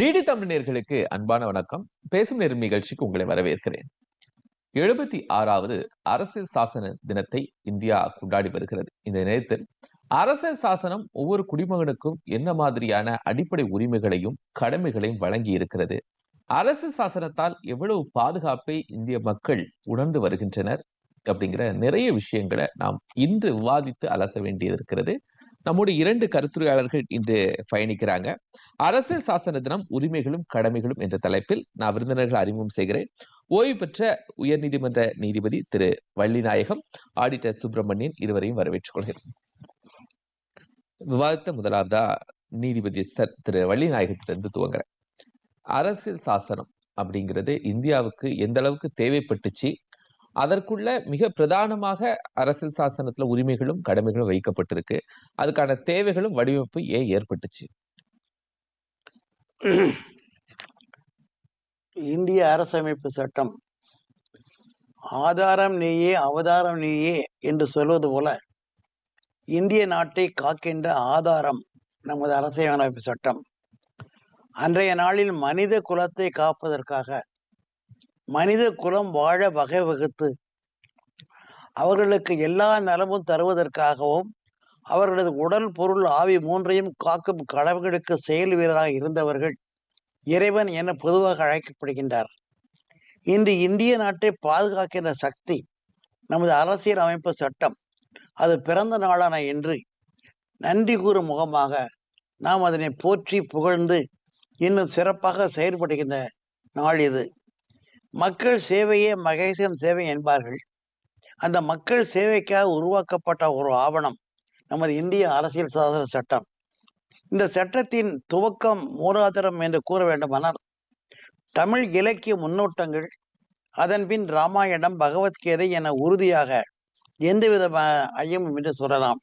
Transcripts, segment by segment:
DD தமிழர்களுக்கு அன்பான வணக்கம். பேசும் நேரம் நிகழ்ச்சிக்கு உங்களை வரவேற்கிறேன். எழுபத்தி ஆறாவது அரசியல் சாசன தினத்தை இந்தியா கொண்டாடி வருகிறது. இந்த நேரத்தில் அரசியல் சாசனம் ஒவ்வொரு குடிமகனுக்கும் என்ன மாதிரியான அடிப்படை உரிமைகளையும் கடமைகளையும் வழங்கி இருக்கிறது. அரசியல் சாசனத்தால் எவ்வளவு பாதுகாப்பை இந்திய மக்கள் உணர்ந்து வருகின்றனர் அப்படிங்கிற நிறைய விஷயங்களை நாம் இன்று விவாதித்து அலச வேண்டியது இருக்கிறது நம்முடைய இரண்டு கருத்துரையாளர்கள் இன்று பயணிக்கிறாங்க. அரசியல் சாசன தினம் உரிமைகளும் கடமைகளும் என்ற தலைப்பில் நான் விருந்தினர்கள் அறிமுகம் செய்கிறேன். ஓய்வு பெற்ற உயர்நீதிமன்ற நீதிபதி திரு. வள்ளிநாயகம் ஆடிட்டர் சுப்பிரமணியன் இருவரையும் வரவேற்றுக் கொள்கிறேன். விவாதித்த முதலாவதா நீதிபதி சர் திரு. வள்ளிநாயகத்திலிருந்து துவங்குறேன். அரசியல் சாசனம் அப்படிங்கிறது இந்தியாவுக்கு எந்த அளவுக்கு தேவைப்பட்டுச்சு அதற்குள்ள மிக பிரதானமாக அரசியல் சாசனத்துல உரிமைகளும் கடமைகளும் வைக்கப்பட்டிருக்கு. அதுக்கான தேவைகளும் வடிவமைப்பு ஏன் ஏற்பட்டுச்சு. இந்திய அரசமைப்பு சட்டம் ஆதாரம் நீயே அவதாரம் நீயே என்று சொல்வது போல இந்திய நாட்டை காக்கின்ற ஆதாரம் நமது அரசியலமைப்பு சட்டம். அன்றைய நாளில் மனித குலத்தை காப்பதற்காக மனித குலம் வாழ வகை வகுத்து அவர்களுக்கு எல்லா நலமும் தருவதற்காகவும் அவர்களது உடல் பொருள் ஆவி மூன்றையும் காக்கும் கடவுளுக்கு செயல் வீரராக இருந்தவர்கள் இறைவன் என பொதுவாக அழைக்கப்படுகின்றார். இன்று இந்திய நாட்டை பாதுகாக்கின்ற சக்தி நமது அரசியல் அமைப்பு சட்டம் அது பிறந்த நாளான இன்று நன்றி கூறும் முகமாக நாம் அதனை போற்றி புகழ்ந்து இன்னும் சிறப்பாக செயல்படுகின்ற நாள் இது. மக்கள் சேவையே மகேசன் சேவை என்பார்கள். அந்த மக்கள் சேவைக்காக உருவாக்கப்பட்ட ஒரு ஆவணம் நமது இந்திய அரசியல் சாசன சட்டம். இந்த சட்டத்தின் துவக்கம் மூலாதாரம் என்று கூற வேண்டுமானால் தமிழ் இலக்கிய முன்னோட்டங்கள் அதன்பின் ராமாயணம் பகவத்கீதை என உறுதியாக எந்தவித ஐயமும் என்று சொல்லலாம்.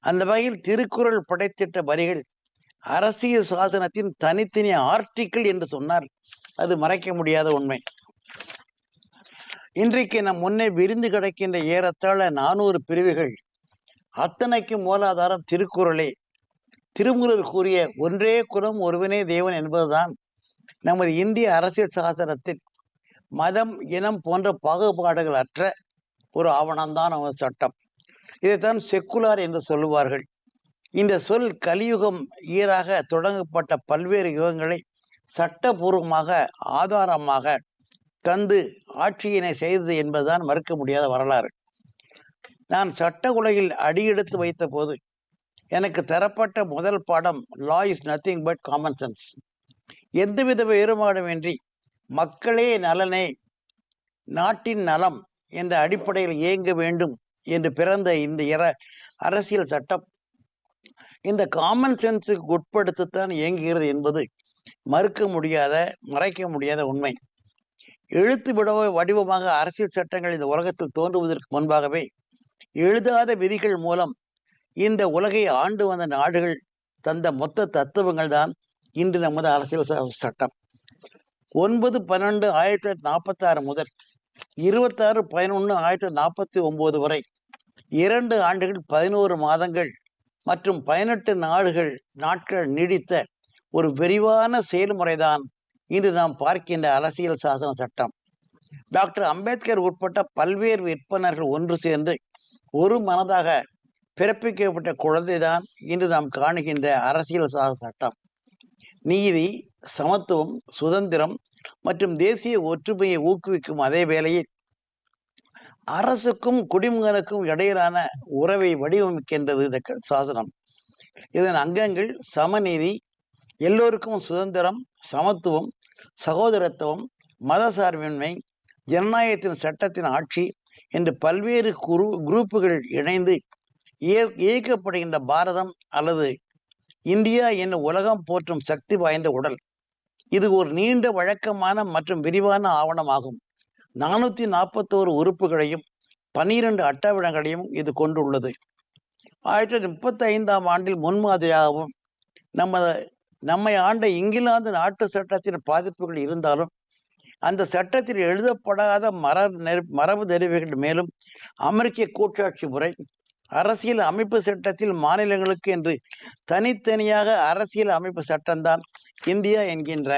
அந்த வகையில் திருக்குறள் படைத்திட்ட வரிகள் அரசியல் சாசனத்தின் தனித்தனி ஆர்டிக்கிள் என்று சொன்னால் அது மறைக்க முடியாத உண்மை. இன்றைக்கு நம் முன்னே விரிந்து கிடக்கின்ற ஏறத்தாழ நானூறு பிரிவுகள் அத்தனைக்கு மூலாதாரம் திருக்குறளே. திருமுறர் கூறிய ஒன்றே குலம் ஒருவனே தேவன் என்பதுதான் நமது இந்திய அரசியல் சாசனத்தில் மதம் இனம் போன்ற பாகுபாடுகள் அற்ற ஒரு ஆவணம்தான் நமது சட்டம். இதைத்தான் செக்குலார் என்று சொல்லுவார்கள். இந்த சொல் கலியுகம் ஈராக தொடங்கப்பட்ட பல்வேறு யுகங்களை சட்டபூர்வமாக ஆதாரமாக தந்து ஆட்சியினை செய்தது என்பதுதான் மறுக்க முடியாத வரலாறு. நான் சட்ட உலகில் அடியெடுத்து வைத்த போது எனக்கு தரப்பட்ட முதல் பாடம் law is nothing but common sense எந்தவித வேறுபாடுமின்றி மக்களே நலனே நாட்டின் நலம் என்ற அடிப்படையில் இயங்க வேண்டும் என்று பிறந்த இந்த இர அரசியல் சட்டம் இந்த காமன் சென்ஸுக்கு உட்படுத்தத்தான் இயங்குகிறது என்பது மறுக்க முடியாத மறைக்க முடியாத உண்மை. எழுத்து விடவோ வடிவமாக அரசியல் சட்டங்கள் இந்த உலகத்தில் தோன்றுவதற்கு முன்பாகவே எழுதாத விதிகள் மூலம் இந்த உலகை ஆண்டு வந்த நாடுகள் தந்த மொத்த தத்துவங்கள் தான் இன்று நமது அரசியல் சட்டம். ஒன்பது பன்னெண்டு ஆயிரத்தி தொள்ளாயிரத்தி நாற்பத்தி ஆறு முதல் இருபத்தாறு பதினொன்று ஆயிரத்தி தொள்ளாயிரத்தி நாற்பத்தி ஒன்பது வரை இரண்டு ஆண்டுகள் பதினோரு மாதங்கள் மற்றும் பதினெட்டு நாடுகள் நாட்கள் நீடித்த ஒரு விரிவான செயல்முறைதான் இன்று நாம் பார்க்கின்ற அரசியல் சாசன சட்டம். டாக்டர் அம்பேத்கர் உட்பட்ட பல்வேறு விற்பனர்கள் ஒன்று சேர்ந்து ஒரு மனதாக பிறப்பிக்கப்பட்ட குழந்தைதான் இன்று நாம் காணுகின்ற அரசியல் சாசன சட்டம். நீதி சமத்துவம் சுதந்திரம் மற்றும் தேசிய ஒற்றுமையை ஊக்குவிக்கும் அதே வேளையில் அரசுக்கும் குடிமகனுக்கும் இடையிலான உறவை வடிவமைக்கின்றது இந்த சாசனம். இதன் அங்கங்கள் சமநீதி எல்லோருக்கும் சுதந்திரம் சமத்துவம் சகோதரத்துவம் மதசார்பின்மை ஜனநாயகத்தின் சட்டத்தின் ஆட்சி என்று பல்வேறு குரு குரூப்புகள் இணைந்து இயக்கப்படுகின்ற பாரதம் அல்லது இந்தியா என்னும் உலகம் போற்றும் சக்தி வாய்ந்த உடல். இது ஒரு நீண்ட வழக்கமான மற்றும் விரிவான ஆவணமாகும். நானூற்றி நாற்பத்தோரு உறுப்புகளையும் பன்னிரண்டு அட்டவிடங்களையும் இது கொண்டுள்ளது. ஆயிரத்தி தொள்ளாயிரத்தி முப்பத்தி ஐந்தாம் ஆண்டில் முன்மாதிரியாகவும் நமது நம்மை ஆண்ட இங்கிலாந்து நாட்டு சட்டத்தின் பாதிப்புகள் இருந்தாலும் அந்த சட்டத்தில் எழுதப்படாத மர மரபு தெரிவுகள் மேலும் அமெரிக்க கூட்டாட்சி முறை அரசியல் அமைப்பு சட்டத்தில் மாநிலங்களுக்கு என்று தனித்தனியாக அரசியல் அமைப்பு சட்டம்தான் இந்தியா என்கின்ற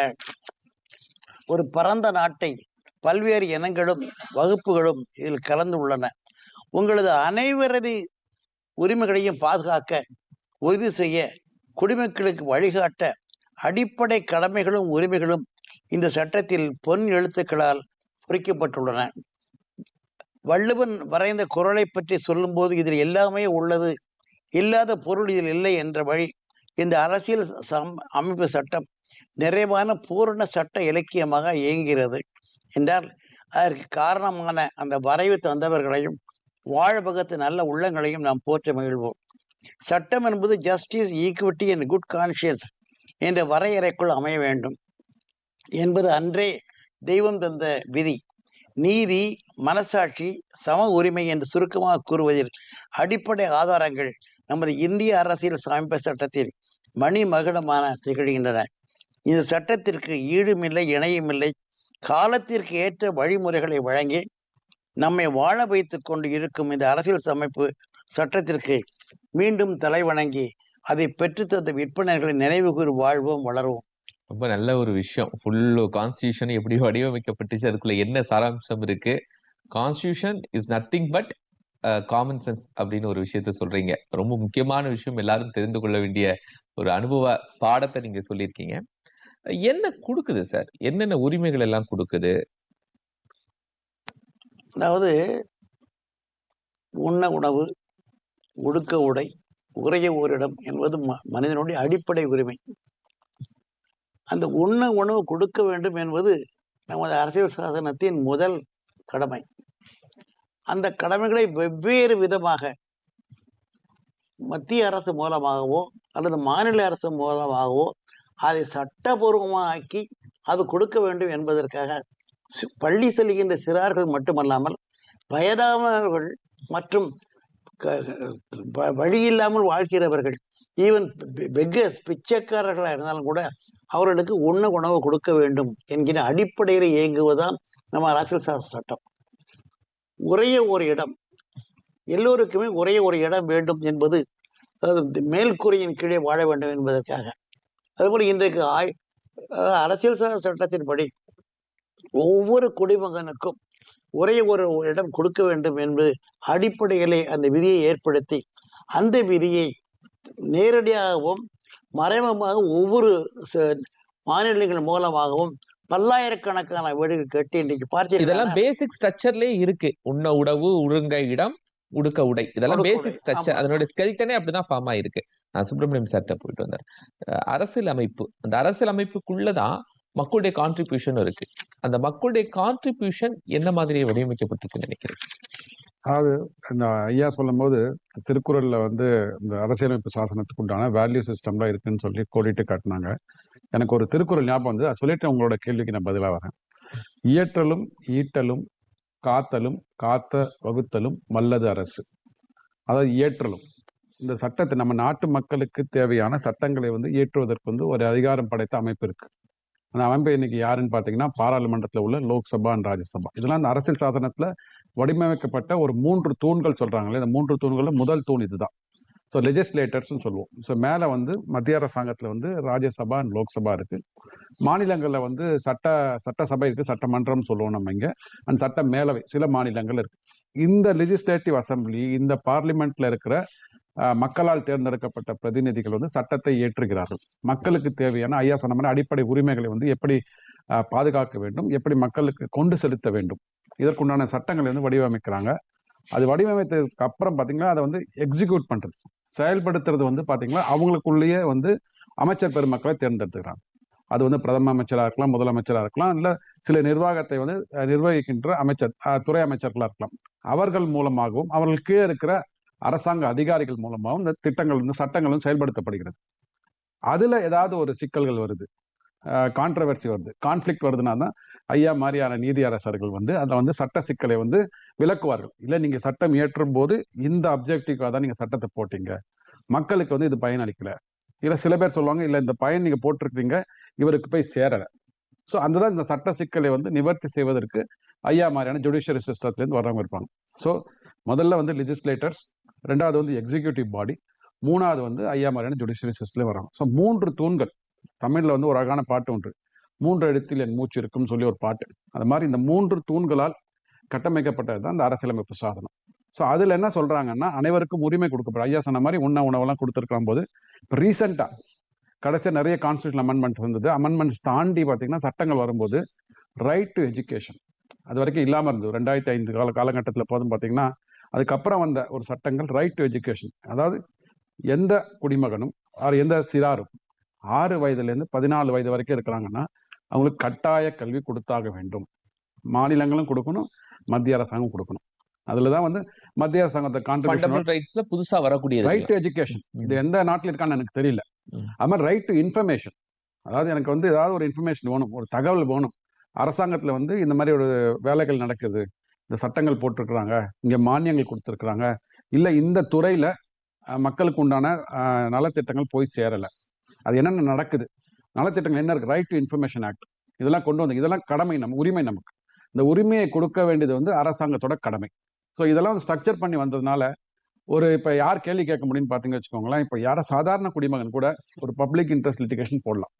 ஒரு பரந்த நாட்டை பல்வேறு இனங்களும் வகுப்புகளும் இதில் கலந்து உள்ளன. உங்களது அனைவரது உரிமைகளையும் பாதுகாக்க உறுதி செய்ய குடிமக்களுக்கு வழிகாட்ட அடிப்படை கடமைகளும் உரிமைகளும் இந்த சட்டத்தில் பொன் எழுத்துக்களால் பொறிக்கப்பட்டுள்ளன. வள்ளுவன் வரைந்த குரலை பற்றி சொல்லும்போது இதில் எல்லாமே உள்ளது. இல்லாத பொருள் இதில் இல்லை என்ற வழி இந்த அரசியல் சம் அமைப்பு சட்டம் நிறைவான பூரண சட்ட இலக்கியமாக இயங்குகிறது என்றால் அதற்கு காரணமான அந்த வரைவு தந்தவர்களையும் வாழ்பகத்து நல்ல உள்ளங்களையும் நாம் போற்றி மகிழ்வோம் சட்டம் என்பது justice equity and good conscience என்ற வரையறைக்குள் அமைய வேண்டும். என்பது அன்றே தெய்வம் தந்த விதி. நீதி மனசாட்சி சம உரிமை என்று சுருக்கமாக கூறுவதில் அடிப்படை ஆதாரங்கள் நமது இந்திய அரசியல் சமைப்பு சட்டத்தில் மணிமகுடமான திகழ்கின்றன. இந்த சட்டத்திற்கு ஈடுமில்லை இணையுமில்லை. காலத்திற்கு ஏற்ற வழிமுறைகளை வழங்கி நம்மை வாழ வைத்துக் கொண்டு இருக்கும் இந்த அரசியல் சமைப்பு சட்டத்திற்கு மீண்டும் தலைவணங்கி அதை பெற்றுத்தந்த விற்பனர்களை நினைவு கூறி வாழ்வோம் வளருவோம். ரொம்ப நல்ல ஒரு விஷயம். ஃபுல் கான்ஸ்டியூஷன் எப்படி வடிவமைக்கப்பட்டுச்சு அதுக்குள்ள என்ன சாராம்சம் இருக்கு? Constitution is nothing but common sense அப்படின்னு ஒரு விஷயத்த சொல்றீங்க. ரொம்ப முக்கியமான விஷயம். எல்லாரும் தெரிந்து கொள்ள வேண்டிய ஒரு அனுபவ பாடத்தை நீங்க சொல்லியிருக்கீங்க. என்ன கொடுக்குது சார் என்னென்ன உரிமைகள் எல்லாம் கொடுக்குது? அதாவது உண்ண உணவு உடுக்க உடை உறைய ஓரிடம் என்பது ம- மனிதனுடைய அடிப்படை உரிமை. அந்த உண்ண உணவு கொடுக்க வேண்டும் என்பது நமது அரசியல் சாசனத்தின் முதல் கடமை. அந்த கடமைகளை வெவ்வேறு விதமாக மத்திய அரசு மூலமாகவோ அல்லது மாநில அரசு மூலமாகவோ அதை சட்டபூர்வமாக்கி அது கொடுக்க வேண்டும் என்பதற்காக பள்ளி செல்கின்ற சிறார்கள் மட்டுமல்லாமல் வயதானவர்கள் மற்றும் வழி இல்லாமல் வாழ்கிறவர்கள். ஈவன் பெக்கர்ஸ் பிச்சைக்காரர்களாக இருந்தாலும் கூட அவர்களுக்கு உண்ண உணவு கொடுக்க வேண்டும் என்கிற அடிப்படையில் இயங்குவதுதான் நம்ம அரசியல் சாசன சட்டம். ஒரே ஒரு இடம். எல்லோருக்குமே ஒரே ஒரு இடம் வேண்டும் என்பது அதாவது மேல்குறையின் கீழே வாழ வேண்டும் என்பதற்காக. அதுபோல் இன்றைக்கு ஆய் அரசியல் சாசன சட்டத்தின்படி ஒவ்வொரு குடிமகனுக்கும் ஒரே ஒரு இடம் கொடுக்க வேண்டும் என்று அடிப்படையிலே அந்த விதியை ஏற்படுத்தி அந்த விதியை நேரடியாகவும் மறைமுகமாக ஒவ்வொரு மாநிலங்கள் மூலமாகவும் பல்லாயிரக்கணக்கான வீடுகள் கட்டி இன்னைக்கு பார்த்தீங்கன்னா இதெல்லாம் பேசிக் ஸ்ட்ரக்சர்லயே இருக்கு. உண்ண உணவு உருங்க இடம் உடுக்க உடை. இதெல்லாம் பேசிக் ஸ்ட்ரக்சர். அதனுடைய ஸ்கெல்டனே அப்படிதான் ஃபார்ம் ஆயிருக்கு. நான் சுப்பிரமணியம் சார்ட்ட போயிட்டு வந்தேன். அரசியல் அமைப்பு அந்த அரசியல் அமைப்புக்குள்ளதான் மக்களுடைய கான்ட்ரிபியூஷன் இருக்கு. அந்த மக்களுடைய கான்ட்ரிபியூஷன் என்ன மாதிரி வடிவமைக்கப்பட்டிருக்குன்னு நினைக்கிறேன் அதாவது இந்த ஐயா சொல்லும்போது திருக்குறள்ல வந்து இந்த அரசியலமைப்பு சாசனத்துக்கு உண்டான வேல்யூ சிஸ்டம்லாம் இருக்குன்னு சொல்லி கோடிட்டு காட்டினாங்க. எனக்கு ஒரு திருக்குறள் ஞாபகம் வந்து அதை சொல்லிட்டு உங்களோட கேள்விக்கு நான் பதிலாக வரேன். இயற்றலும் ஈட்டலும் காத்தலும் காத்த வகுத்தலும் வல்லது அரசு. அதாவது இயற்றலும். இந்த சட்டத்தை நம்ம நாட்டு மக்களுக்கு தேவையான சட்டங்களை வந்து இயற்றுவதற்கு வந்து ஒரு அதிகாரம் படைத்த அமைப்பு இருக்கு. அந்த அமைப்பு இன்னைக்கு யாருன்னு பார்த்தீங்கன்னா பாராளுமன்றத்தில் உள்ள லோக்சபா அண்ட் ராஜ்யசபா. இதெல்லாம் அந்த அரசியல் சாசனத்துல வடிவமைக்கப்பட்ட ஒரு மூன்று தூண்கள் சொல்றாங்களே இந்த மூன்று தூண்களில் முதல் தூண் இதுதான். ஸோ லெஜிஸ்லேட்டர்ஸ்னு சொல்லுவோம். ஸோ மேலே வந்து மத்திய அரசாங்கத்தில் வந்து ராஜ்யசபா அண்ட் லோக்சபா இருக்கு. மாநிலங்களில் வந்து சட்ட சட்டசபை இருக்கு சட்டமன்றம் சொல்லுவோம் நம்ம இங்கே. அண்ட் சட்ட மேலவை சில மாநிலங்கள் இருக்கு. இந்த லெஜிஸ்லேட்டிவ் அசம்பிளி இந்த பார்லிமெண்ட்ல இருக்கிற மக்களால் தேர்ந்தெடுக்கப்பட்ட பிரதிநிதிகள் வந்து சட்டத்தை ஏற்றுகிறார்கள். மக்களுக்கு தேவையான ஐயா சொன்ன மாதிரி அடிப்படை உரிமைகளை வந்து எப்படி பாதுகாக்க வேண்டும் எப்படி மக்களுக்கு கொண்டு செலுத்த வேண்டும். இதற்குண்டான சட்டங்களை வந்து வடிவமைக்கிறாங்க. அது வடிவமைத்ததுக்கு அப்புறம் பார்த்தீங்கன்னா அதை வந்து எக்ஸிக்யூட் பண்ணுறது செயல்படுத்துறது வந்து பார்த்தீங்கன்னா அவங்களுக்குள்ளேயே வந்து அமைச்சர் பெருமக்களை தேர்ந்தெடுத்துக்கிறாங்க. அது வந்து பிரதம அமைச்சராக இருக்கலாம் முதலமைச்சராக இருக்கலாம் இல்லை சில நிர்வாகத்தை வந்து நிர்வகிக்கின்ற அமைச்சர் துறை அமைச்சர்களாக இருக்கலாம். அவர்கள் மூலமாகவும் அவர்கள் கீழே இருக்கிற அரசாங்க அதிகாரிகள் மூலமாகவும் இந்த திட்டங்கள் வந்து சட்டங்களும் செயல்படுத்தப்படுகிறது. அதுல ஏதாவது ஒரு சிக்கல்கள் வருது. கான்ட்ரவர்சி வருது. கான்ஃப்ளிக்ட் வருதுன்னா தான் ஐயா மாதிரியான நீதி அரசர்கள் வந்து அதில் வந்து சட்ட சிக்கலை வந்து விளக்குவார்கள். இல்லை நீங்கள் சட்டம் இயற்றும் போது இந்த அப்ஜெக்டிவாக தான் நீங்கள் சட்டத்தை போட்டீங்க. மக்களுக்கு வந்து இது பயனளிக்கல இல்லை சில பேர் சொல்லுவாங்க இல்லை இந்த பயன் நீங்கள் போட்டிருக்கீங்க இவருக்கு போய் சேரலை. ஸோ அந்த தான் இந்த சட்ட சிக்கலை வந்து நிவர்த்தி செய்வதற்கு ஐயா மாதிரியான ஜுடிஷியரி சிஸ்டத்துலேருந்து வர்றவங்க இருப்பாங்க. ஸோ முதல்ல வந்து லெஜிஸ்லேட்டர்ஸ் ரெண்டாவது வந்து எக்ஸிக்யூட்டிவ் பாடி மூணாவது வந்து ஐயா மாதிரியான ஜுடிஷியரி சிஸ்டம்ல வராங்க. ஸோ மூன்று தூண்கள் தமிழில் வந்து ஒரு அழகான பாட்டு ஒன்று மூன்று இடத்தில் என் மூச்சு இருக்கும்னு சொல்லி ஒரு பாட்டு. அது மாதிரி இந்த மூன்று தூண்களால் கட்டமைக்கப்பட்டது தான் இந்த அரசியலமைப்பு சாதனம். ஸோ அதில் என்ன சொல்கிறாங்கன்னா அனைவருக்கும் உரிமை கொடுக்கப்படும். ஐயா சொன்ன மாதிரி உண்ண உணவெல்லாம் கொடுத்துருக்காம் போது இப்போ ரீசெண்டாக கடைசியாக நிறைய கான்ஸ்டியூஷன் அமெண்ட்மெண்ட் வந்தது. அமெண்ட்மெண்ட்ஸ் தாண்டி பார்த்தீங்கன்னா சட்டங்கள் வரும்போது ரைட் டு எஜுகேஷன் அது வரைக்கும் இல்லாமல் இருந்தது. ரெண்டாயிரத்தி ஐந்து கால காலகட்டத்தில் போதும் பார்த்தீங்கன்னா அதுக்கப்புறம் வந்த ஒரு சட்டங்கள் ரைட் டு எஜுகேஷன் அதாவது எந்த குடிமகனும் ஆறு எந்த சிறாரும் ஆறு வயதுலேருந்து பதினாலு வயது வரைக்கும் இருக்கிறாங்கன்னா அவங்களுக்கு கட்டாய கல்வி கொடுத்தாக வேண்டும். மாநிலங்களும் கொடுக்கணும் மத்திய அரசாங்கம் கொடுக்கணும். அதுல தான் வந்து மத்திய அரசாங்கத்தை கான்ட்ரிபியூஷன் ஃபண்டமெண்டல் ரைட்ஸ்ல புதுசா வரக்கூடியது ரைட் டு எஜுகேஷன் இது எந்த நாட்டில் இருக்கான்னு எனக்கு தெரியல. அது மாதிரி ரைட் டு இன்ஃபர்மேஷன் அதாவது எனக்கு வந்து ஏதாவது ஒரு இன்ஃபர்மேஷன் வேணும் ஒரு தகவல் வேணும். அரசாங்கத்தில் வந்து இந்த மாதிரி ஒரு வேலைகள் நடக்குது. இந்த சட்டங்கள் போட்டிருக்கிறாங்க இங்கே மானியங்கள் கொடுத்துருக்குறாங்க. இல்லை இந்த துறையில் மக்களுக்கு உண்டான நலத்திட்டங்கள் போய் சேரலை. அது என்னென்ன நடக்குது? நலத்திட்டங்கள் என்ன இருக்குது ரைட் டு இன்ஃபர்மேஷன் ஆக்ட் இதெல்லாம் கொண்டு வந்து இதெல்லாம் கடமை நம்ம உரிமை நமக்கு. இந்த உரிமையை கொடுக்க வேண்டியது வந்து அரசாங்கத்தோட கடமை. ஸோ இதெல்லாம் வந்து ஸ்ட்ரக்சர் பண்ணி வந்ததுனால ஒரு இப்போ யார் கேள்வி கேட்க முடியும்னு பார்த்தீங்க வச்சுக்கோங்களேன் இப்போ யாரை சாதாரண குடிமகன் கூட ஒரு பப்ளிக் இன்ட்ரெஸ்ட் லிட்டிகேஷன் போடலாம்.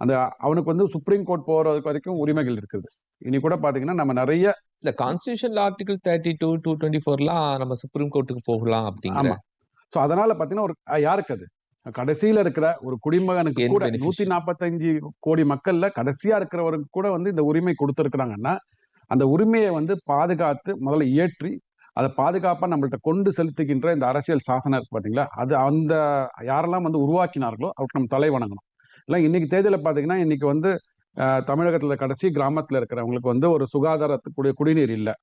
அந்த அவனுக்கு வந்து சுப்ரீம் கோர்ட் போகிறதுக்கு வரைக்கும் உரிமைகள் இருக்குது. இனி கூட பார்த்தீங்கன்னா நம்ம நிறைய இந்த கான்ஸ்டியூஷன்ல article thirty two two twenty ஃபோர்லாம் நம்ம சுப்ரீம் கோர்ட்டுக்கு போகலாம் அப்படிங்கிற ஆமா. ஸோ அதனால பார்த்தீங்கன்னா ஒரு யாருக்கு அது? கடைசியில இருக்கிற ஒரு குடிமகனுக்கு கூட. நூத்தி நாற்பத்தஞ்சு கோடி மக்கள்ல கடைசியா இருக்கிறவருக்கு கூட வந்து இந்த உரிமை கொடுத்துருக்குறாங்கன்னா அந்த உரிமையை வந்து பாதுகாத்து முதல்ல இயற்றி அதை பாதுகாப்பா நம்மள்ட்ட கொண்டு செலுத்துகின்ற இந்த அரசியல் சாசனம் இருக்கு பாத்தீங்களா? அது அந்த யாரெல்லாம் வந்து உருவாக்கினார்களோ அவருக்கு நம்ம தலை வணங்கணும். இல்லை இன்னைக்கு தேர்தலில் பார்த்தீங்கன்னா இன்னைக்கு வந்து தமிழகத்தில் கடைசி கிராமத்தில் இருக்கிறவங்களுக்கு வந்து ஒரு சுகாதாரத்துக்குடிய குடிநீர் இல்லை.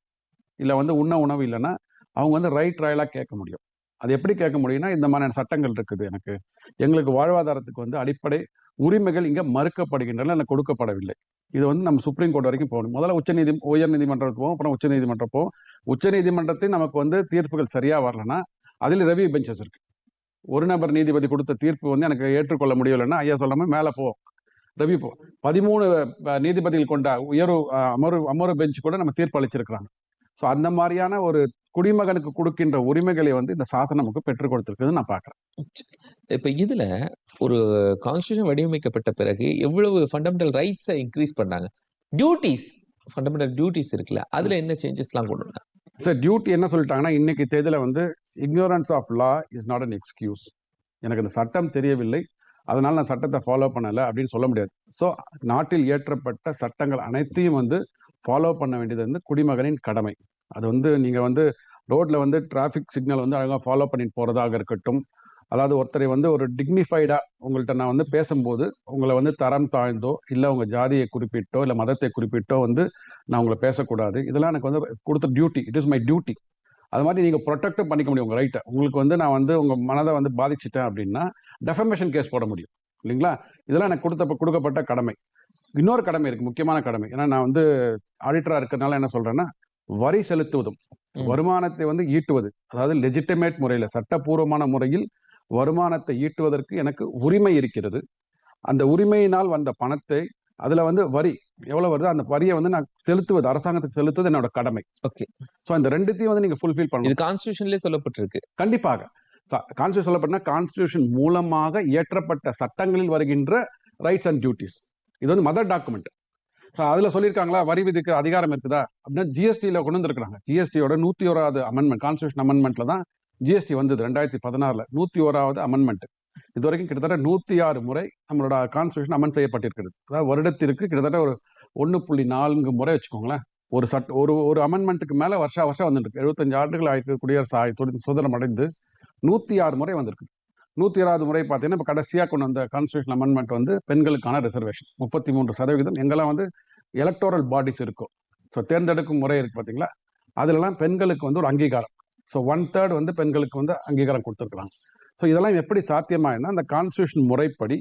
இல்லை வந்து உண்ண உணவு இல்லைன்னா அவங்க வந்து ரைட் ராயலாக கேட்க முடியும். அது எப்படி கேட்க முடியும்னா இந்த மாதிரியான சட்டங்கள் இருக்குது எனக்கு. எங்களுக்கு வாழ்வாதாரத்துக்கு வந்து அடிப்படை உரிமைகள் இங்கே மறுக்கப்படுகின்றன இல்லை கொடுக்கப்படவில்லை. இது வந்து நம்ம சுப்ரீம் கோர்ட் வரைக்கும் போகணும். முதல்ல உச்சநீதி உயர்நீதிமன்றத்துக்கு போவோம் அப்புறம் உச்சநீதிமன்றம் போவோம். உச்சநீதிமன்றத்தில் நமக்கு வந்து தீர்ப்புகள் சரியாக வரலன்னா அதில் ரெவியூ பெஞ்சஸ் இருக்கு. ஒரு நபர் நீதிபதி கொடுத்த தீர்ப்பு வந்து எனக்கு ஏற்றுக்கொள்ள முடியலைன்னா ஐயா சொல்லாமல் மேலே போ. ரவி போ. பதிமூணு நீதிபதிகள் கொண்ட உயர்வு அமரு அமர்வு அமர்வு பெஞ்ச் கூட நம்ம தீர்ப்பு அளிச்சிருக்கிறாங்க. ஸோ அந்த மாதிரியான ஒரு குடிமகனுக்கு கொடுக்கின்ற உரிமைகளை வந்து இந்த சாசனம் நமக்கு பெற்றுக் கொடுத்துருக்குதுன்னு நான் பார்க்குறேன். இப்போ இதில் ஒரு கான்ஸ்டியூஷன் வடிவமைக்கப்பட்ட பிறகு எவ்வளவு ஃபண்டமெண்டல் ரைட்ஸை இன்க்ரீஸ் பண்ணாங்க? டியூட்டிஸ் ஃபண்டமெண்டல் டியூட்டிஸ் இருக்குல்ல அதில் என்ன சேஞ்சஸ்லாம் கொண்டு வந்தாங்க? சார் டியூட்டி என்ன சொல்லிட்டாங்கன்னா இன்னைக்கு தேதியில் வந்து ignorance of law is not an excuse எனக்கு இந்த சட்டம் தெரியவில்லை. அதனால் நான் சட்டத்தை ஃபாலோ பண்ணலை அப்படின்னு சொல்ல முடியாது. ஸோ நாட்டில் இயற்றப்பட்ட சட்டங்கள் அனைத்தையும் வந்து ஃபாலோ பண்ண வேண்டியது வந்து குடிமகனின் கடமை. அது வந்து நீங்கள் வந்து ரோட்டில் வந்து டிராஃபிக் சிக்னல் வந்து அழகாக ஃபாலோ பண்ணிட்டு போகிறதாக இருக்கட்டும். அதாவது ஒருத்தரை வந்து ஒரு டிக்னிஃபைடாக உங்கள்கிட்ட நான் வந்து பேசும்போது உங்களை வந்து தரம் தாழ்ந்தோ இல்லை உங்கள் ஜாதியை குறிப்பிட்டோ இல்லை மதத்தை குறிப்பிட்டோ வந்து நான் உங்களை பேசக்கூடாது. இதெல்லாம் எனக்கு வந்து கொடுத்த duty it is my duty அது மாதிரி நீங்கள் ப்ரொடெக்டும் பண்ணிக்க முடியும் உங்கள் ரைட்டை உங்களுக்கு வந்து நான் வந்து உங்கள் மனதை வந்து பாதிச்சிட்டேன் அப்படின்னா டெஃபமேஷன் கேஸ் போட முடியும். இல்லைங்களா? இதெல்லாம் எனக்கு கொடுத்த கொடுக்கப்பட்ட கடமை. இன்னொரு கடமை இருக்கு முக்கியமான கடமை. ஏன்னா நான் வந்து ஆடிட்டராக இருக்கிறதுனால என்ன சொல்றேன்னா வரி செலுத்துவதும். வருமானத்தை வந்து ஈட்டுவது அதாவது லெஜிட்டிமேட் முறையில் சட்டப்பூர்வமான முறையில் வருமானத்தை ஈட்டுவதற்கு எனக்கு உரிமை இருக்கிறது. அந்த உரிமையினால் வந்த பணத்தை அதுல வந்து வரி எவ்வளவு வருதோ அந்த வரியை வந்து நான் செலுத்துவது அரசாங்கத்துக்கு செலுத்துவது என்னோட கடமை. ஓகே. ஸோ இந்த ரெண்டுத்தையும் வந்து நீங்க ஃபுல்ஃபில் பண்ணணும். இது கான்ஸ்டியூஷன்லயே சொல்லப்பட்டிருக்கு. கண்டிப்பாக. கான்ஸ்டியூஷன் சொல்லப்பட்டா கான்ஸ்டியூஷன் மூலமாக இயற்றப்பட்ட சட்டங்களில் வருகின்ற ரைட்ஸ் அண்ட் டியூட்டிஸ் இது வந்து மதர் டாக்குமெண்ட் அதுல சொல்லியிருக்காங்களா வரி விதிக்க அதிகாரம் இருக்குதா? அப்படின்னா ஜிஎஸ்டியில் கொண்டு வந்திருக்காங்க ஜிஎஸ்டியோட நூத்தி ஓராவது அமெண்ட்மெண்ட் கான்ஸ்டியூஷன் அமெண்ட்மெண்ட்ல தான் ஜிஎஸ்டி வந்தது ரெண்டாயிரத்தி பதினாறுல. நூத்தி ஓராவது அமெண்ட்மெண்ட் இது வரைக்கும் கிட்டத்தட்ட நூத்தி ஆறு முறை நம்மளோட கான்ஸ்டியூஷன் அமெண்ட் செய்யப்பட்டிருக்கிறது. அதாவது வருடத்திற்கு கிட்டத்தட்ட ஒரு ஒன்று புள்ளி நான்கு முறை வச்சுக்கோங்களேன். ஒரு சட் ஒரு ஒரு அமெண்ட்மெண்ட்டுக்கு மேல வருஷா வருஷம் வந்துருக்கு எழுபத்தஞ்சு ஆண்டுகள் ஆயிருக்கு குடியரசு ஆய் சுதந்திரம் அடைந்து நூத்தி ஆறு முறை வந்திருக்கு. நூத்தி ஆறாவது முறை பார்த்தீங்கன்னா இப்போ கடைசியாக கொண்டு வந்த கான்ஸ்டியூஷன் அமெண்ட்மெண்ட் வந்து பெண்களுக்கான ரிசர்வேஷன் முப்பத்தி மூன்று சதவீதம் எங்கெல்லாம் வந்து எலக்டோரல் பாடிஸ் இருக்கும் ஸோ தேர்ந்தெடுக்கும் முறை இருக்கு பார்த்தீங்களா? அதுலலாம் பெண்களுக்கு வந்து ஒரு அங்கீகாரம். ஸோ ஒன் தேர்ட் வந்து பெண்களுக்கு வந்து அங்கீகாரம் கொடுத்துருக்குறாங்க. ஸோ இதெல்லாம் எப்படி சாத்தியமாயினா அந்த கான்ஸ்டியூஷன் முறைப்படி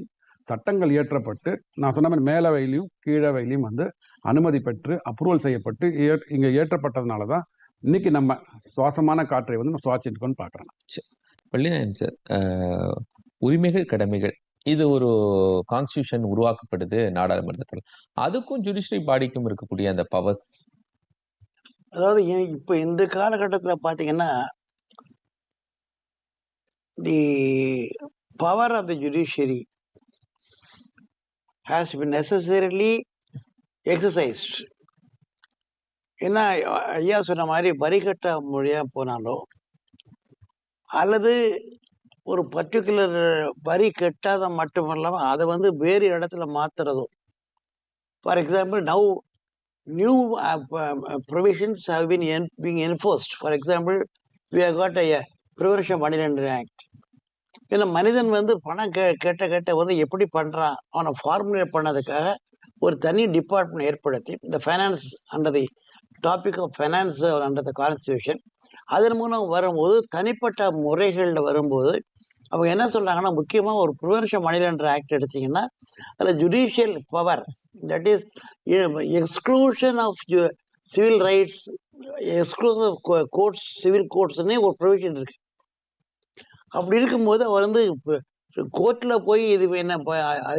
சட்டங்கள் இயற்றப்பட்டு நான் சொன்ன மாதிரி மேலவையிலையும் கீழவையிலையும் வந்து அனுமதி பெற்று அப்ரூவல் செய்யப்பட்டு ஏ- இங்கே ஏற்றப்பட்டதுனால தான் இன்னைக்கு நம்ம சுவாசமான காற்றை வந்து நம்ம சுவாசிட்டு பார்க்குறோம் பார்க்குறேன். சார். உரிமைகள் கடமைகள் இது ஒரு கான்ஸ்டியூஷன் உருவாக்கப்படுது நாடாளுமன்றத்தில். அதுக்கும் ஜுடிஷியரி பாடிக்கும் இருக்கக்கூடிய அந்த பவர்ஸ் அதாவது இப்போ இப்ப இந்த காலகட்டத்தில் பார்த்தீங்கன்னா the power of the judiciary has been necessarily exercised ஏன்னா ஐயா சொன்ன மாதிரி வரிகட்ட மொழியாக மொழியா போனாலோ அல்லது ஒரு பர்டிகுலர் வரி கட்டாத மட்டும் இல்லாமல் அதை வந்து வேறு இடத்துல மாற்றுறதும் for example now new provisions uh, um, uh, been en என் enforced. For for example have got a, a prevention money laundering act ஏன்னா மனிதன் வந்து பணம் கே கேட்ட கேட்ட வந்து எப்படி பண்ணுறான் அவனை ஃபார்முலேட் பண்ணதுக்காக ஒரு தனி டிபார்ட்மெண்ட் ஏற்படுத்தி இந்த finance under the topic of finance under the constitution அதன் மூலம் வரும்போது தனிப்பட்ட முறைகளில் வரும்போது அவங்க என்ன சொல்கிறாங்கன்னா முக்கியமாக ஒரு ப்ரிவென்ஷன் மணிலன்ற ஆக்ட் எடுத்தீங்கன்னா அதில் judicial power that is exclusion of civil rights exclusive courts civil கோர்ட்ஸ்னே ஒரு ப்ரொவிஷன் இருக்கு. அப்படி இருக்கும்போது அவர் வந்து கோர்ட்டில் போய் இது என்ன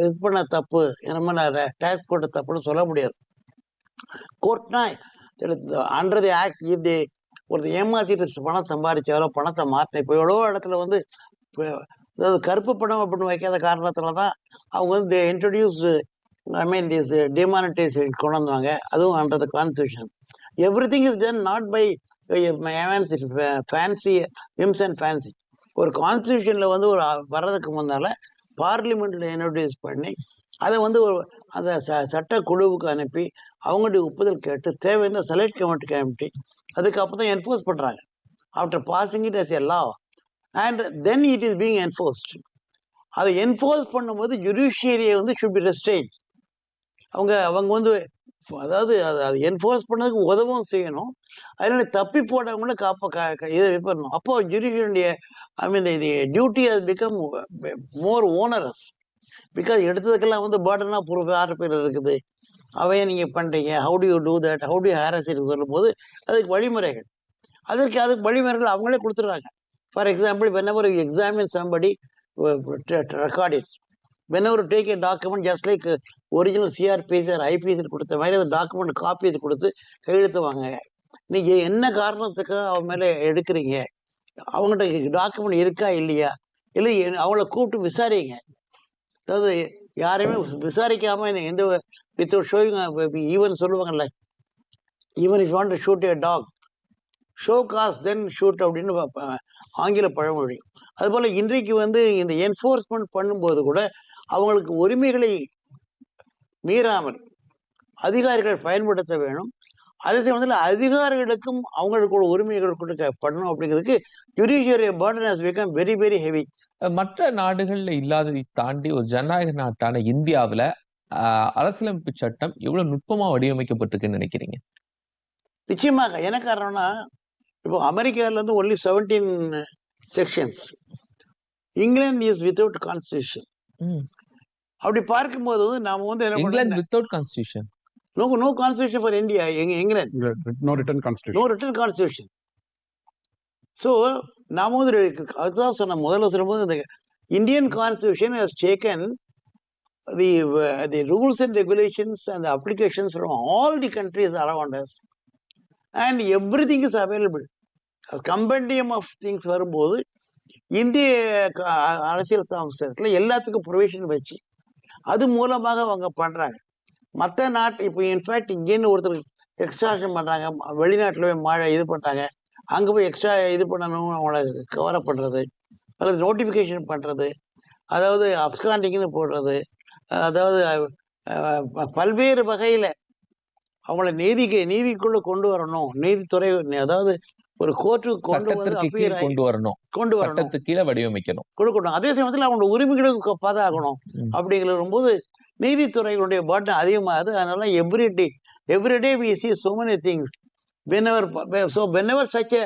இது பண்ண தப்பு என்னமோ நான் டேக்ஸ் போட்ட தப்புன்னு சொல்ல முடியாது. கோர்ட்னா அண்டர் தி ஆக்ட் இது ஒரு ஏமாத்திட்டு பணம் சம்பாதிச்சாரோ பணத்தை மாற்றின இப்போ எவ்வளோ இடத்துல வந்து அதாவது கருப்பு பணம் அப்படின்னு வைக்காத காரணத்துல தான் அவங்க வந்து introduce I mean this demonetisation கொண்டு வந்தாங்க. அதுவும் under the constitution everything is done not by fancy whims and fancy ஒரு கான்ஸ்டியூஷனில் வந்து ஒரு வர்றதுக்கு முன்னால் பார்லிமெண்ட்டில் இன்ட்ரடியூஸ் பண்ணி அதை வந்து ஒரு அந்த ச சட்ட குழுவுக்கு அனுப்பி அவங்களுடைய ஒப்புதல் கேட்டு தேவையான செலக்ட் கமிட்டி கமிட்டி அதுக்கப்புறம் தான் என்ஃபோர்ஸ் பண்ணுறாங்க after passing it as a law and then it is being enforced அதை என்ஃபோர்ஸ் பண்ணும்போது ஜுடிஷியரியை வந்து ஷுட் பி ரெஸ்ட்ரெயின் அவங்க அவங்க வந்து அதாவது அது அது என்ஃபோர்ஸ் பண்ணதுக்கு உதவும் செய்யணும். அதனால தப்பி போட்டவங்கள காப்ப இதை பண்ணணும் அப்போ ஜுடிஷியருடைய ஐ மீன் இது duty has become more onerous because எடுத்ததுக்கெல்லாம் வந்து பேர்டனாக ப்ரூஃப் ஆறு பேர் இருக்குது. அவையே நீங்கள் பண்ணுறீங்க how do you do that how to harass சொல்லும்போது அதுக்கு வழிமுறைகள். அதற்கு அதுக்கு வழிமுறைகள் அவங்களே கொடுத்துட்றாங்க. For example whenever examine somebody record it take a document just like original CrPC or IPC கொடுத்த மாதிரி அந்த டாக்குமெண்ட் காப்பி இது கொடுத்து கையெழுத்து வாங்க நீங்கள் என்ன காரணத்துக்கு அவன் மேலே எடுக்கிறீங்க? அவங்ககிட்ட டாக்குமெண்ட் இருக்கா இல்லையா? இல்லை அவங்கள கூப்பிட்டு விசாரிங்க. அதாவது யாரையுமே விசாரிக்காம எந்த வித் ஷோயிங் ஈவன் சொல்லுவாங்கல்ல even if want shoot a dog show cause then shoot அப்படின்னு ஆங்கில பழமொழி அதுபோல் இன்றைக்கு வந்து இந்த என்ஃபோர்ஸ்மெண்ட் பண்ணும்போது கூட அவங்களுக்கு உரிமைகளை மீறாமல் அதிகாரிகள் பயன்படுத்த வேணும். அதே சமயத்தில் அதிகாரிகளுக்கும் அவங்களுக்கு ஒரு உரிமைகள் கொடுக்க பண்ணணும் அப்படிங்கிறதுக்கு judiciary burden has become very very heavy மற்ற நாடுகள்ல இல்லாததை தாண்டி ஒரு ஜனநாயக நாட்டான இந்தியாவுல அரசியலமைப்பு சட்டம் எவ்வளவு நுட்பமா வடிவமைக்கப்பட்டிருக்குன்னு நினைக்கிறீங்க? நிச்சயமாக. என்ன காரணம்னா இப்போ அமெரிக்கால இருந்து only seventeen sections England is without constitution. அப்படி பார்க்கும்போது நாம வந்து என்ன England without constitution no no constitution for India எங்க England no written no constitution written constitution so நாம வந்து அதுதான் சொன்ன முதல்ல சொல்லும்போது இந்த Indian constitution has taken the the rules and regulations and applications from all the countries around as and everything is available compendium of things வரும்போது இந்திய அரசியல் சமஸ்தத்தில் எல்லாத்துக்கும் ப்ரொவிஷன் வச்சு அது மூலமாக அவங்க பண்ணுறாங்க மற்ற நாட்டு இப்போ இன்ஃபேக்ட் இங்கேன்னு ஒருத்தர் எக்ஸ்ட்ராஷன் பண்ணுறாங்க வெளிநாட்டில் போய் மழை இது பண்ணுறாங்க அங்கே போய் எக்ஸ்ட்ரா இது பண்ணணும் அவங்கள கவரப் பண்ணுறது அல்லது நோட்டிஃபிகேஷன் பண்ணுறது அதாவது அப்காண்டிங்னு போடுறது அதாவது பல்வேறு வகையில் அவங்கள நீதிக்கு நீதிக்குள்ள கொண்டு வரணும். நீதித்துறை அதாவது ஒரு கோர்ட்டுக்கு கொண்டு வந்து கொண்டு வரணும். கொண்டு வரணும். கீழே வடிவமைக்கணும். கொடுக்கணும். அதே சமயத்தில் அவங்களோட உரிமைகளுக்கு பாதுகாக்கணும் ம். அப்படிங்கிற போது நீதித்துறைகளுடைய பட்டன் அதிகமாகுது. அதனால every day every day we see so many things. Whenever so whenever such a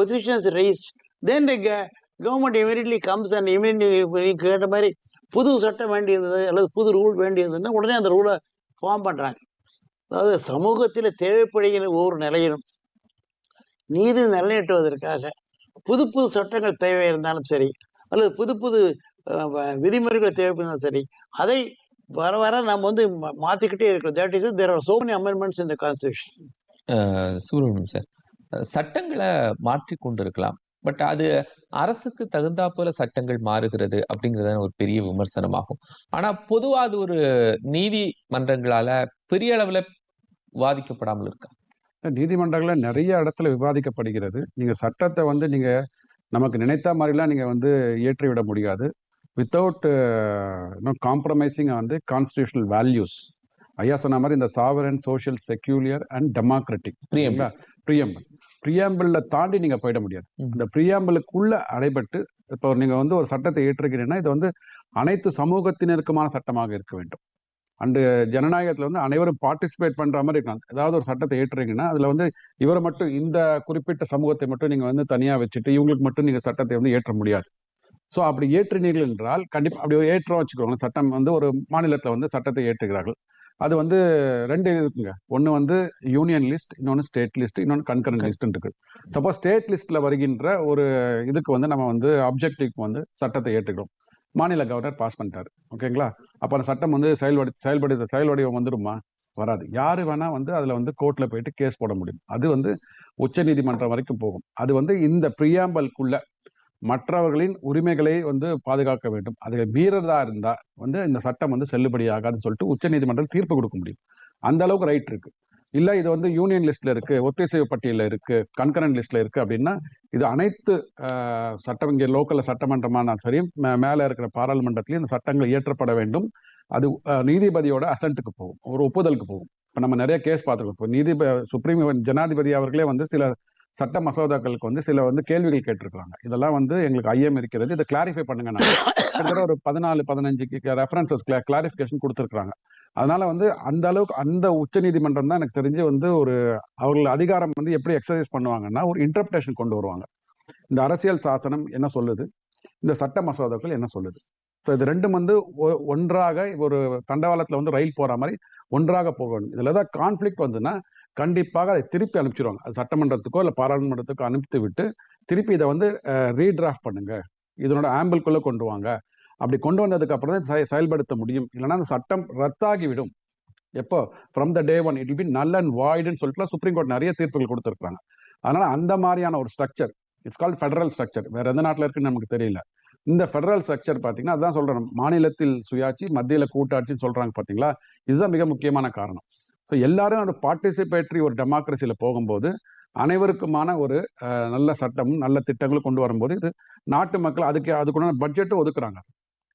position is raised then the ga- government immediately comes and immediately நீ கேட்ட மாதிரி புது சட்டம் வேண்டியது அல்லது புது ரூல் வேண்டியதுன்னா உடனே அந்த ரூலை ஃபார்ம் பண்றாங்க. அதாவது சமூகத்தில் தேவைப்படுகிற ஒவ்வொரு நிலையிலும் நீதி நிலைநிட்டுவதற்காக புது புது சட்டங்கள் தேவை இருந்தாலும் சரி அல்லது புது புது விதிமுறைகள் தேவைப்பட்டாலும் சரி அதை வர வர நம்ம வந்து மா- மாத்திக்கிட்டே இருக்கிறோம். That is there are so many amendments இந்த கான்ஸ்டியூஷன் அஹ், சார் சட்டங்களை மாற்றி கொண்டிருக்கலாம். பட் அது அரசுக்கு தகுந்தா போல சட்டங்கள் மாறுகிறது அப்படிங்கிறது ஒரு பெரிய விமர்சனமாகும். ஆனா பொதுவா அது ஒரு நீதிமன்றங்களால பெரிய அளவுல வாதிக்கப்படாமல் இருக்கா. நீதிமன்றங்கள்ல நிறைய இடத்துல விவாதிக்கப்படுகிறது. நீங்க சட்டத்தை வந்து நீங்க நமக்கு நினைத்த மாதிரிலாம் நீங்க வந்து இயற்றி விட முடியாது வித்தவுட் காம்ப்ரமைசிங் வந்து கான்ஸ்டியூஷனல் வேல்யூஸ் ஐயா சொன்ன மாதிரி இந்த sovereign social secular and democratic Preamble. Preamble ப்ரியாம்பிள்ல தாண்டி நீங்க போயிட முடியாது. இந்த ப்ரியாம்பிளுக்குள்ள அடைபட்டு இப்போ நீங்க வந்து ஒரு சட்டத்தை ஏற்றுக்கிறீங்கன்னா இது வந்து அனைத்து சமூகத்தினருக்குமான சட்டமாக இருக்க வேண்டும். அண்டு ஜனநாயகத்துல வந்து அனைவரும் பார்ட்டிசிபேட் பண்ற மாதிரி இருக்கலாம் ஏதாவது ஒரு சட்டத்தை ஏற்றுறீங்கன்னா அதுல வந்து இவரை மட்டும் இந்த குறிப்பிட்ட சமூகத்தை மட்டும் நீங்க வந்து தனியா வச்சுட்டு இவங்களுக்கு மட்டும் நீங்க சட்டத்தை வந்து ஏற்ற முடியாது. ஸோ அப்படி ஏற்றினீர்கள் என்றால் கண்டிப்பா அப்படி ஒரு ஏற்றம் வச்சுக்கோங்க சட்டம் வந்து ஒரு மாநிலத்துல வந்து சட்டத்தை ஏற்றுகிறார்கள். அது வந்து ரெண்டு இருக்குங்க. ஒன்று வந்து யூனியன் லிஸ்ட் இன்னொன்று ஸ்டேட் லிஸ்ட் இன்னொன்று கன்கரண்ட் லிஸ்ட் இருக்கு. சப்போஸ் ஸ்டேட் லிஸ்ட்ல வருகின்ற ஒரு இதுக்கு வந்து நம்ம வந்து அப்ஜெக்டிவ்க்கு வந்து சட்டத்தை ஏற்றுக்கிறோம் மாநில கவர்னர் பாஸ் பண்ணிட்டாரு. ஓகேங்களா? அப்போ அந்த சட்டம் வந்து செயல்படு செயல்படுத்த செயல்வடிவம் வந்துடுமா? வராது. யார் வேணா வந்து அதில் வந்து கோர்ட்டில் போயிட்டு கேஸ் போட முடியும். அது வந்து உச்ச நீதிமன்றம் வரைக்கும் போகும். அது வந்து இந்த பிரியாம்பலுக்குள்ள மற்றவர்களின் உரிமைகளை வந்து பாதுகாக்க வேண்டும். அது மீறதா இருந்தால் வந்து இந்த சட்டம் வந்து செல்லுபடியாகாதுன்னு சொல்லிட்டு உச்ச நீதிமன்றம் தீர்ப்பு கொடுக்க முடியும். அந்த அளவுக்கு ரைட் இருக்கு. இல்லை இது வந்து யூனியன் லிஸ்ட்ல இருக்கு ஒத்திசைவு பட்டியலில் இருக்கு கன்கரண்ட் லிஸ்ட்ல இருக்கு அப்படின்னா இது அனைத்து சட்டம் இங்கே லோக்கல் சட்டமன்றமானாலும் சரி மே- இருக்கிற பாராளுமன்றத்திலையும் இந்த சட்டங்கள் இயற்றப்பட வேண்டும். அது நீதிபதியோட அசன்ட்டுக்கு போகும் ஒரு ஒப்புதலுக்கு போகும். இப்போ நம்ம நிறைய கேஸ் பார்த்துருக்கோம். இப்போ நீதிப சுப்ரீம் ஜனாதிபதி அவர்களே வந்து சில சட்ட மசோதாக்களுக்கு வந்து சில வந்து கேள்விகள் கேட்டிருக்கிறாங்க. இதெல்லாம் வந்து எங்களுக்கு ஐயம் இருக்கிறது. இதை கிளாரிஃபை பண்ணுங்க நான் கிட்டத்தட்ட ஒரு பதினாலு பதினஞ்சுக்கு ரெஃபரன்சஸ் கிளாரிஃபிகேஷன் கொடுத்துருக்காங்க அதனால வந்து அந்த அளவுக்கு அந்த உச்ச நீதிமன்றம் தான் எனக்கு தெரிஞ்சு வந்து ஒரு அவர்கள் அதிகாரம் வந்து எப்படி எக்ஸசைஸ் பண்ணுவாங்கன்னா ஒரு இன்டர்பிரேஷன் கொண்டு வருவாங்க. இந்த அரசியல் சாசனம் என்ன சொல்லுது? இந்த சட்ட மசோதாக்கள் என்ன சொல்லுது? ஸோ இது ரெண்டும் வந்து ஒ- ஒன்றாக ஒரு தண்டவாளத்தில் வந்து ரயில் போகிற மாதிரி ஒன்றாக போகணும். இதில் ஏதாவது கான்ஃப்ளிக் வந்துன்னா கண்டிப்பாக அதை திருப்பி அனுப்பிச்சிடுவாங்க அது சட்டமன்றத்துக்கோ இல்லை பாராளுமன்றத்துக்கோ அனுப்பித்து விட்டு திருப்பி இதை வந்து ரீடிராஃப்ட் பண்ணுங்க. இதனோட ஆம்பிள்குள்ளே கொண்டு வாங்க. அப்படி கொண்டு வந்ததுக்கு அப்புறம் தான் செயல்படுத்த முடியும். இல்லைன்னா அந்த சட்டம் ரத்தாகிவிடும். எப்போ? From the day one it be null and வாய்டுன்னு சொல்லிட்டு சுப்ரீம் கோர்ட் நிறைய தீர்ப்புகள் கொடுத்துருக்காங்க அதனால அந்த மாதிரியான ஒரு structure it's call federal structure வேற எந்த நாட்டில் இருக்குன்னு நமக்கு தெரியல. இந்த ஃபெடரல் ஸ்ட்ரக்சர் பார்த்தீங்கன்னா அதான் சொல்கிறேன் மாநிலத்தில் சுயாட்சி மத்தியில் கூட்டாட்சின்னு சொல்கிறாங்க பார்த்தீங்களா? இதுதான் மிக முக்கியமான காரணம். ஸோ எல்லாரும் ஒரு பார்ட்டிசிபேட்டரி ஒரு டெமோக்ரஸியில் போகும்போது அனைவருக்குமான ஒரு நல்ல சட்டமும் நல்ல திட்டங்களும் கொண்டு வரும்போது இது நாட்டு மக்கள் அதுக்கு அதுக்குண்டான பட்ஜெட்டும் ஒதுக்குறாங்க.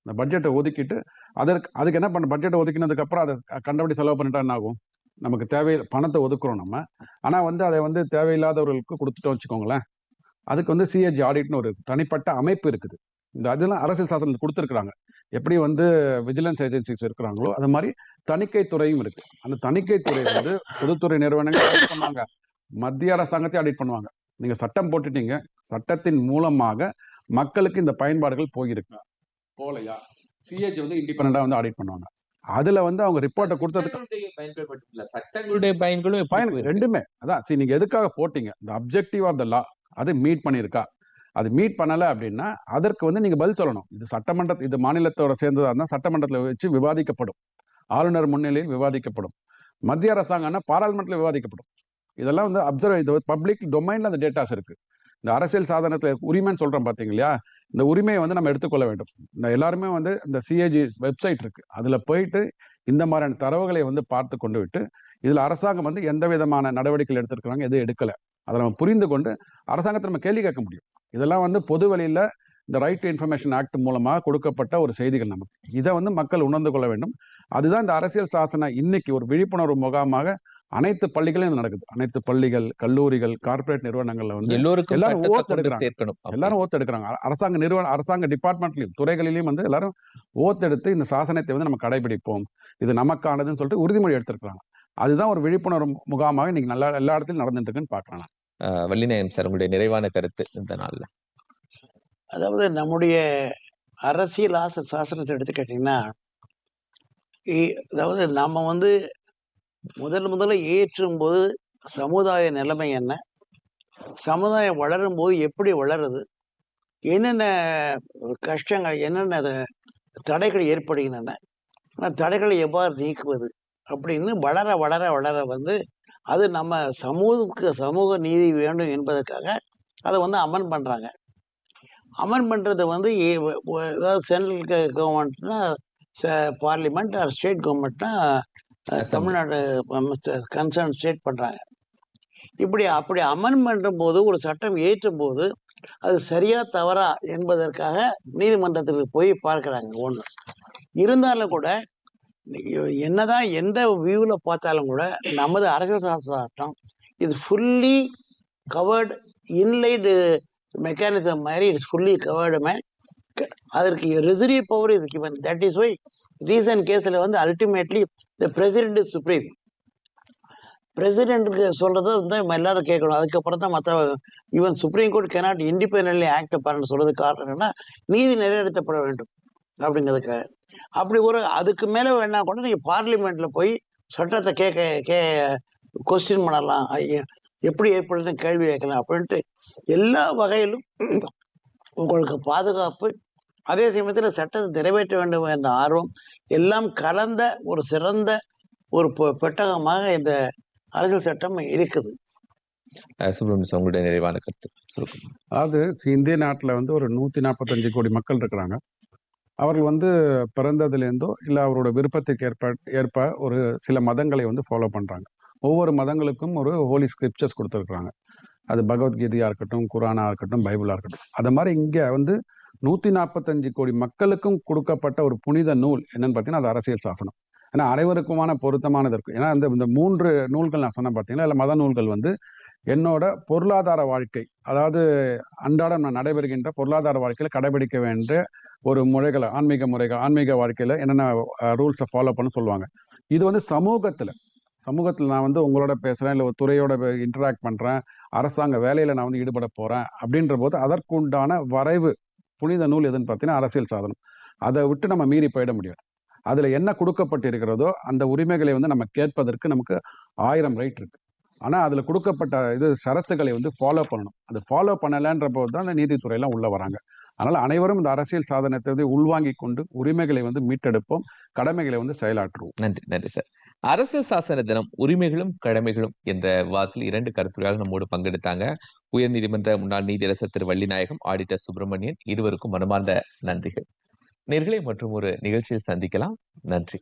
இந்த பட்ஜெட்டை ஒதுக்கிட்டு அதற்கு அதுக்கு என்ன பண்ண பட்ஜெட்டை ஒதுக்கினதுக்கப்புறம் அதை கண்டபடி செலவு பண்ணிட்டா என்ன ஆகும்? நமக்கு தேவை பணத்தை ஒதுக்குறோம் நம்ம. ஆனால் வந்து அதை வந்து தேவையில்லாதவர்களுக்கு கொடுத்துட்டோம் வச்சுக்கோங்களேன். அதுக்கு வந்து சிஏஜி ஆடிட்னு ஒரு தனிப்பட்ட அமைப்பு இருக்குது. இந்த அதெல்லாம் அரசியல் சாசனத்தில் கொடுத்துருக்குறாங்க. எப்படி வந்து விஜிலன்ஸ் ஏஜென்சிஸ் இருக்கிறாங்களோ அது மாதிரி தணிக்கை துறையும் இருக்கு. அந்த தணிக்கை துறை வந்து பொதுத்துறை நிறுவனங்கள் சொன்னாங்க மத்திய அரசாங்கத்தை ஆடிட் பண்ணுவாங்க. நீங்க சட்டம் போட்டுட்டீங்க. சட்டத்தின் மூலமாக மக்களுக்கு இந்த பயன்பாடுகள் போயிருக்கு. போலையா சிஏஜி வந்து இண்டிபெண்டா வந்து ஆடிட் பண்ணுவாங்க. அதுல வந்து அவங்க ரிப்போர்ட்டை கொடுத்ததுக்கு சட்டங்களுடைய பயன்களும் பயன்? ரெண்டுமே. அதான் சரி நீங்க எதுக்காக போட்டீங்க? இந்த அப்ஜெக்டிவ் ஆஃப் த லா அது மீட் பண்ணியிருக்கா? அது மீட் பண்ணல அப்படின்னா அதற்கு வந்து நீங்க பதில் சொல்லணும். இது சட்டமன்ற இது மாநிலத்தோட சேர்ந்ததா இருந்தால் சட்டமன்றத்தில் வச்சு விவாதிக்கப்படும். ஆளுநர் முன்னிலையில் விவாதிக்கப்படும். மத்திய அரசாங்கம்னா பாராளுமன்றத்தில் விவாதிக்கப்படும். இதெல்லாம் வந்து அப்சர்வ் இது பப்ளிக் டொமைனில் அந்த டேட்டாஸ் இருக்குது இந்த அரசியல் சாதனத்தில் உரிமைன்னு சொல்கிறோம் பார்த்தீங்க இல்லையா இந்த உரிமையை வந்து நம்ம எடுத்துக்கொள்ள வேண்டும். இந்த எல்லாருமே வந்து இந்த சிஏஜி வெப்சைட் இருக்குது அதில் போயிட்டு இந்த மாதிரியான தரவுகளை வந்து பார்த்து கொண்டு விட்டு இதில் அரசாங்கம் வந்து எந்த விதமான நடவடிக்கைகள் எடுத்திருக்கிறாங்க எதுவும் எடுக்கலை. அதை நம்ம புரிந்து கொண்டு அரசாங்கத்தை நம்ம கேள்வி கேட்க முடியும். இதெல்லாம் வந்து பொது வழியில் இந்த ரைட் டு இன்ஃபர்மேஷன் ஆக்ட் மூலமாக கொடுக்கப்பட்ட ஒரு செய்திகள் நமக்கு. இதை வந்து மக்கள் உணர்ந்து கொள்ள வேண்டும். அதுதான் இந்த அரசியல் சாசன இன்னைக்கு ஒரு விழிப்புணர்வு முகாமாக அனைத்து பள்ளிகளையும் இது நடக்குது. அனைத்து பள்ளிகள் கல்லூரிகள் கார்ப்பரேட் நிறுவனங்கள்ல வந்து எல்லோருக்கும் எல்லாரும் ஓத்து எடுக்கிறாங்க. எல்லாரும் ஓத்து எடுக்கிறாங்க. அர- அரசாங்க நிறுவன அரசாங்க டிபார்ட்மெண்ட்லயும் துறைகளிலையும் வந்து எல்லாரும் ஓத்தெடுத்து இந்த சாசனத்தை வந்து நம்ம கடைபிடிப்போம். இது நமக்கானதுன்னு சொல்லிட்டு உறுதிமொழி எடுத்திருக்காங்க அதுதான் ஒரு விழிப்புணர்வு முகாமாக இன்னைக்கு நல்லா எல்லா இடத்துலயும் நடந்துட்டு இருக்குன்னு பார்க்கலாம் அஹ், வள்ளிநாயகம் சார் உங்களுடைய நிறைவான கருத்து இந்த நாள்ல. அதாவது நம்முடைய அரசியல் ஆசை சாசனத்தை எடுத்து கேட்டிங்கன்னா இ- அதாவது நம்ம வந்து முதல் முதல்ல ஏற்றும் போது சமுதாய நிலைமை என்ன? சமுதாயம் வளரும் போது எப்படி வளருது? என்னென்ன கஷ்டங்கள் என்னென்ன தடைகள் ஏற்படுகின்றன? தடைகளை எவ்வாறு நீக்குவது? அப்படின்னு வளர வளர வளர வந்து அது நம்ம சமூகத்துக்கு சமூக நீதி வேண்டும் என்பதற்காக அதை வந்து அமன் பண்ணுறாங்க அமன் பண்ணுறது வந்து ஏதாவது சென்ட்ரல் கவர்மெண்ட்னா பார்லிமெண்ட் ஆர் ஸ்டேட் கவர்மெண்ட்னா தமிழ்நாடு கன்சர்ன் ஸ்டேட் பண்ணுறாங்க இப்படி அப்படி அமெண்ட்மெண்ட் போது ஒரு சட்டம் ஏற்றும் போது அது சரியா தவறா என்பதற்காக நீதிமன்றத்துக்கு போய் பார்க்கறாங்க ஒண்ணு. இருந்தாலும் கூட என்னதான் எந்த வியூல பார்த்தாலும் கூட நமது அரசியல் சாசன சட்டம் இது ஃபுல்லி கவர்டு இன்லைடு மெக்கானிசம் மாதிரி இட்ஸ் ஃபுல்லி கவர்டுமே அதற்கு residuary power is given that is why recent கேஸில் வந்து அல்டிமேட்லி த பிரசிடென்ட் சுப்ரீம் பிரசிடென்ட்டுக்கு சொல்கிறது வந்து நம்ம எல்லாரும் கேட்கணும். அதுக்கப்புறம் தான் மற்ற even supreme court cannot independently act பண்ணு சொல்கிறது காரணம் என்னன்னா நீதி நிறைவேற்றப்பட வேண்டும் அப்படிங்கிறதுக்காக. அப்படி ஒரு அதுக்கு மேலே வேணா கூட நீங்க பார்லிமெண்ட்ல போய் சட்டத்தை கேட்க கே கொஸ்டின் பண்ணலாம். எப்படி ஏற்படுதுன்னு கேள்வி கேட்கலாம் அப்படின்ட்டு எல்லா வகையிலும் உங்களுக்கு பாதுகாப்பு அதே சமயத்தில் சட்டத்தை நிறைவேற்ற வேண்டும் என்ற ஆர்வம் எல்லாம் கலந்த ஒரு சிறந்த ஒரு பெ- பெட்டகமாக இந்த அரசியல் சட்டம் இருக்குது. சுப்பிரமணியம் உங்களுடைய நிறைவான கருத்து அதாவது இந்திய நாட்டில் வந்து ஒரு நூற்றி நாற்பத்தஞ்சு கோடி மக்கள் இருக்கிறாங்க. அவர்கள் வந்து பிறந்ததுலேருந்தோ இல்லை அவரோட விருப்பத்துக்கு ஏற்ப ஏற்ப ஒரு சில மதங்களை வந்து ஃபாலோ பண்ணுறாங்க ஒவ்வொரு மதங்களுக்கும் ஒரு ஹோலி ஸ்கிரிப்சர்ஸ் கொடுத்துருக்குறாங்க. அது பகவத்கீதையாக இருக்கட்டும் குரானாக இருக்கட்டும் பைபிளாக இருக்கட்டும். அது மாதிரி இங்கே வந்து நூற்றி நாற்பத்தஞ்சு கோடி மக்களுக்கும் கொடுக்கப்பட்ட ஒரு புனித நூல் என்னன்னு பார்த்தீங்கன்னா அது அரசியல் சாசனம். ஏன்னா அனைவருக்குமான பொருத்தமானது இருக்கும் ஏன்னா இந்த இந்த மூன்று நூல்கள் நான் சொன்னேன் பார்த்தீங்கன்னா இல்லை மத நூல்கள் வந்து என்னோட பொருளாதார வாழ்க்கை அதாவது அன்றாடம் நான் நடைபெறுகின்ற பொருளாதார வாழ்க்கையில் கடைபிடிக்க வேண்டிய ஒரு முறைகளை ஆன்மீக முறைகள் ஆன்மீக வாழ்க்கையில் என்னென்ன ரூல்ஸை ஃபாலோ பண்ண சொல்லுவாங்க. இது வந்து சமூகத்தில் சமூகத்தில் நான் வந்து உங்களோட பேசுகிறேன் இல்லை ஒரு துறையோட இன்டராக்ட் பண்ணுறேன் அரசாங்க வேலையில் நான் வந்து ஈடுபட போகிறேன் அப்படின்ற போது அதற்குண்டான வரைவு புனித நூல் எதுன்னு பார்த்தீங்கன்னா அரசியல் சாதனம். அதை விட்டு நம்ம மீறி போயிட முடியாது. அதில் என்ன கொடுக்கப்பட்டிருக்கிறதோ அந்த உரிமைகளை வந்து நம்ம கேட்பதற்கு நமக்கு ஆயிரம் ரைட் இருக்குது ஆனால் அதில் கொடுக்கப்பட்ட இது ஷரத்துக்களை வந்து ஃபாலோ பண்ணணும். அது ஃபாலோ பண்ணலைன்ற போது தான் அந்த நீதித்துறையெல்லாம் உள்ளே வராங்க. அதனால் அனைவரும் இந்த அரசியல் சாதனத்தை வந்து உள்வாங்கிக் கொண்டு உரிமைகளை வந்து மீட்டெடுப்போம் கடமைகளை வந்து செயலாற்றுவோம். நன்றி நன்றி சார். அரசியல் சாசன தினம் உரிமைகளும் கடமைகளும் என்ற வாக்கில் இரண்டு கருத்துரையாளர் நம்மோடு பங்கெடுத்தாங்க. உயர்நீதிமன்ற முன்னாள் நீதியரசர் திரு வள்ளிநாயகம் ஆடிட்டர் சுப்பிரமணியன் இருவருக்கும் மனமார்ந்த நன்றிகள். நேர்களை மற்றும் ஒரு நிகழ்ச்சியில் சந்திக்கலாம். நன்றி.